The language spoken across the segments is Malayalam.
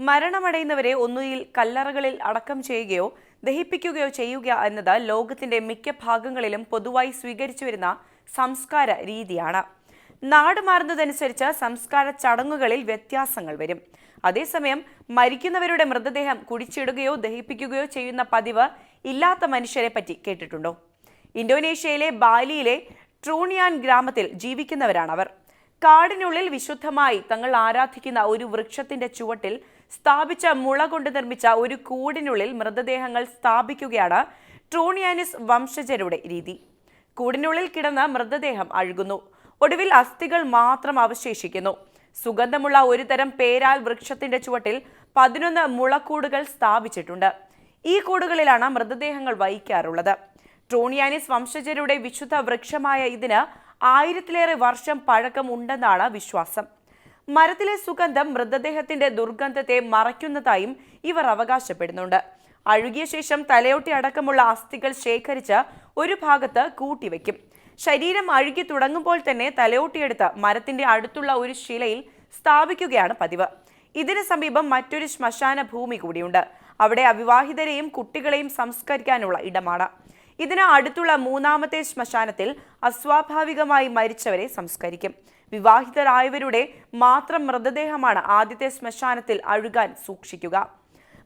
മരണമടയുന്നവരെ ഒന്നുകിൽ കല്ലറകളിൽ അടക്കം ചെയ്യുകയോ ദഹിപ്പിക്കുകയോ ചെയ്യുക എന്നത് ലോകത്തിന്റെ മിക്ക ഭാഗങ്ങളിലും പൊതുവായി സ്വീകരിച്ചു വരുന്ന സംസ്കാര രീതിയാണ്. നാട് മാറുന്നതനുസരിച്ച് സംസ്കാര ചടങ്ങുകളിൽ വ്യത്യാസങ്ങൾ വരും. അതേസമയം മരിക്കുന്നവരുടെ മൃതദേഹം കുടിച്ചിടുകയോ ദഹിപ്പിക്കുകയോ ചെയ്യുന്ന പതിവ് ഇല്ലാത്ത മനുഷ്യരെ പറ്റി കേട്ടിട്ടുണ്ടോ? ഇന്തോനേഷ്യയിലെ ബാലിയിലെ ട്രൂണിയാൻ ഗ്രാമത്തിൽ ജീവിക്കുന്നവരാണവർ. കാടിനുള്ളിൽ വിശുദ്ധമായി തങ്ങൾ ആരാധിക്കുന്ന ഒരു വൃക്ഷത്തിന്റെ ചുവട്ടിൽ സ്ഥാപിച്ച മുള കൊണ്ട് നിർമ്മിച്ച ഒരു കൂടിനുള്ളിൽ മൃതദേഹങ്ങൾ സ്ഥാപിക്കുകയാണ് ട്രൂണിയാനിസ് വംശജരുടെ രീതി. കൂടിനുള്ളിൽ കിടന്ന മൃതദേഹം അഴുകുന്നു. ഒടുവിൽ അസ്ഥികൾ മാത്രം അവശേഷിക്കുന്നു. സുഗന്ധമുള്ള ഒരു തരം പേരാൽ വൃക്ഷത്തിന്റെ ചുവട്ടിൽ പതിനൊന്ന് മുളക്കൂടുകൾ സ്ഥാപിച്ചിട്ടുണ്ട്. ഈ കൂടുകളിലാണ് മൃതദേഹങ്ങൾ വഹിക്കാറുള്ളത്. ട്രോണിയാനിസ് വംശജരുടെ വിശുദ്ധ വൃക്ഷമായ ഇതിന് ആയിരത്തിലേറെ വർഷം പഴക്കമുണ്ടെന്നാണ് വിശ്വാസം. മരത്തിലെ സുഗന്ധം മൃതദേഹത്തിന്റെ ദുർഗന്ധത്തെ മറയ്ക്കുന്നതായും ഇവർ അവകാശപ്പെടുന്നുണ്ട്. അഴുകിയ ശേഷം തലയോട്ടി അടക്കമുള്ള അസ്ഥികൾ ശേഖരിച്ച് ഒരു ഭാഗത്ത് കൂട്ടിവെക്കും. ശരീരം അഴുകി തുടങ്ങുമ്പോൾ തന്നെ തലയോട്ടിയെടുത്ത് മരത്തിന്റെ അടുത്തുള്ള ഒരു ശിലയിൽ സ്ഥാപിക്കുകയാണ് പതിവ്. ഇതിന് സമീപം മറ്റൊരു ശ്മശാന ഭൂമി കൂടിയുണ്ട്. അവിടെ അവിവാഹിതരെയും കുട്ടികളെയും സംസ്കരിക്കാനുള്ള ഇടമാണ്. ഇതിന് അടുത്തുള്ള മൂന്നാമത്തെ ശ്മശാനത്തിൽ അസ്വാഭാവികമായി മരിച്ചവരെ സംസ്കരിക്കും. വിവാഹിതരായവരുടെ മാത്രം മൃതദേഹമാണ് ആദ്യത്തെ ശ്മശാനത്തിൽ അഴുകാൻ സൂക്ഷിക്കുക.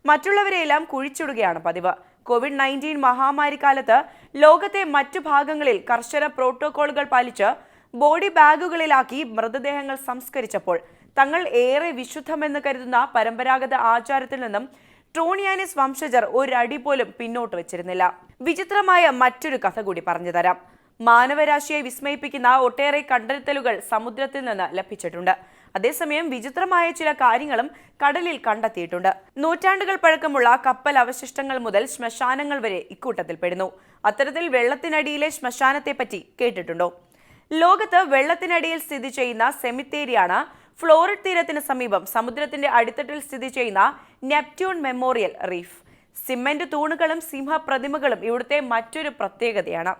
മറ്റുള്ളവരെയെല്ലാം കുഴിച്ചിടുകയാണ് പതിവ്. കോവിഡ് നയന്റീൻ മഹാമാരി കാലത്ത് ലോകത്തെ മറ്റു ഭാഗങ്ങളിൽ കർശന പ്രോട്ടോകോളുകൾ പാലിച്ച് ബോഡി ബാഗുകളിലാക്കി മൃതദേഹങ്ങൾ സംസ്കരിച്ചപ്പോൾ തങ്ങൾ ഏറെ വിശുദ്ധമെന്ന് കരുതുന്ന പരമ്പരാഗത ആചാരത്തിൽ നിന്നും ട്രോണിയാനിസ് വംശജർ ഒരടി പോലും പിന്നോട്ട് വെച്ചിരുന്നില്ല. വിചിത്രമായ മറ്റൊരു കഥ കൂടി പറഞ്ഞു തരാം. മാനവരാശിയെ വിസ്മയിപ്പിക്കുന്ന ഒട്ടേറെ കണ്ടെത്തലുകൾ സമുദ്രത്തിൽ നിന്ന് ലഭിച്ചിട്ടുണ്ട്. അതേസമയം വിചിത്രമായ ചില കാര്യങ്ങളും കടലിൽ കണ്ടെത്തിയിട്ടുണ്ട്. നൂറ്റാണ്ടുകൾ പഴക്കമുള്ള കപ്പൽ അവശിഷ്ടങ്ങൾ മുതൽ ശ്മശാനങ്ങൾ വരെ ഇക്കൂട്ടത്തിൽ ഇക്കൂട്ടത്തിൽപ്പെടുന്നു അത്തരത്തിൽ വെള്ളത്തിനടിയിലെ ശ്മശാനത്തെ പറ്റി കേട്ടിട്ടുണ്ടോ? ലോകത്ത് വെള്ളത്തിനടിയിൽ സ്ഥിതി ചെയ്യുന്ന സെമിത്തേരിയാണ് ഫ്ലോറിഡ് തീരത്തിന് സമീപം സമുദ്രത്തിന്റെ അടിത്തട്ടിൽ സ്ഥിതി ചെയ്യുന്ന നെപ്റ്റ്യൂൺ മെമ്മോറിയൽ റീഫ്. സിമന്റ് തൂണുകളും സിംഹപ്രതിമകളും ഇവിടുത്തെ മറ്റൊരു പ്രത്യേകതയാണ്.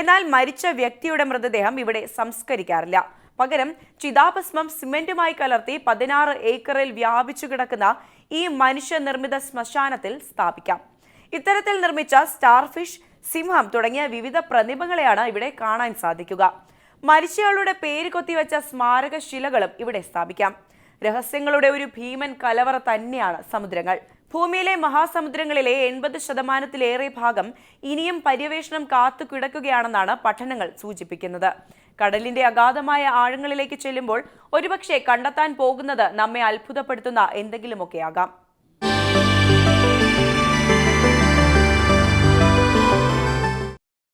എന്നാൽ മരിച്ച വ്യക്തിയുടെ മൃതദേഹം ഇവിടെ സംസ്കരിക്കാറില്ല. പകരം ചിതാഭസ്മം സിമന്റുമായി കലർത്തി പതിനാറ് ഏക്കറിൽ വ്യാപിച്ചു കിടക്കുന്ന ഈ മനുഷ്യനിർമ്മിത ശ്മശാനത്തിൽ സ്ഥാപിക്കാം. ഇത്തരത്തിൽ നിർമ്മിച്ച സ്റ്റാർഫിഷ് സിംഹം തുടങ്ങിയ വിവിധ പ്രതിമകളെയാണ് ഇവിടെ കാണാൻ സാധിക്കുക. മരിച്ചയാളുടെ പേര് കൊത്തിവെച്ച സ്മാരക ശിലകളും ഇവിടെ സ്ഥാപിക്കാം. രഹസ്യങ്ങളുടെ ഒരു ഭീമൻ കലവറ തന്നെയാണ് സമുദ്രങ്ങൾ. ഭൂമിയിലെ മഹാസമുദ്രങ്ങളിലെ എൺപത് ശതമാനത്തിലേറെ ഭാഗം ഇനിയും പര്യവേഷണം കാത്തു കിടക്കുകയാണെന്നാണ് പഠനങ്ങൾ സൂചിപ്പിക്കുന്നത്. കടലിന്റെ അഗാധമായ ആഴങ്ങളിലേക്ക് ചെല്ലുമ്പോൾ ഒരുപക്ഷെ കണ്ടെത്താൻ പോകുന്നത് നമ്മെ അത്ഭുതപ്പെടുത്തുന്ന എന്തെങ്കിലുമൊക്കെയാകാം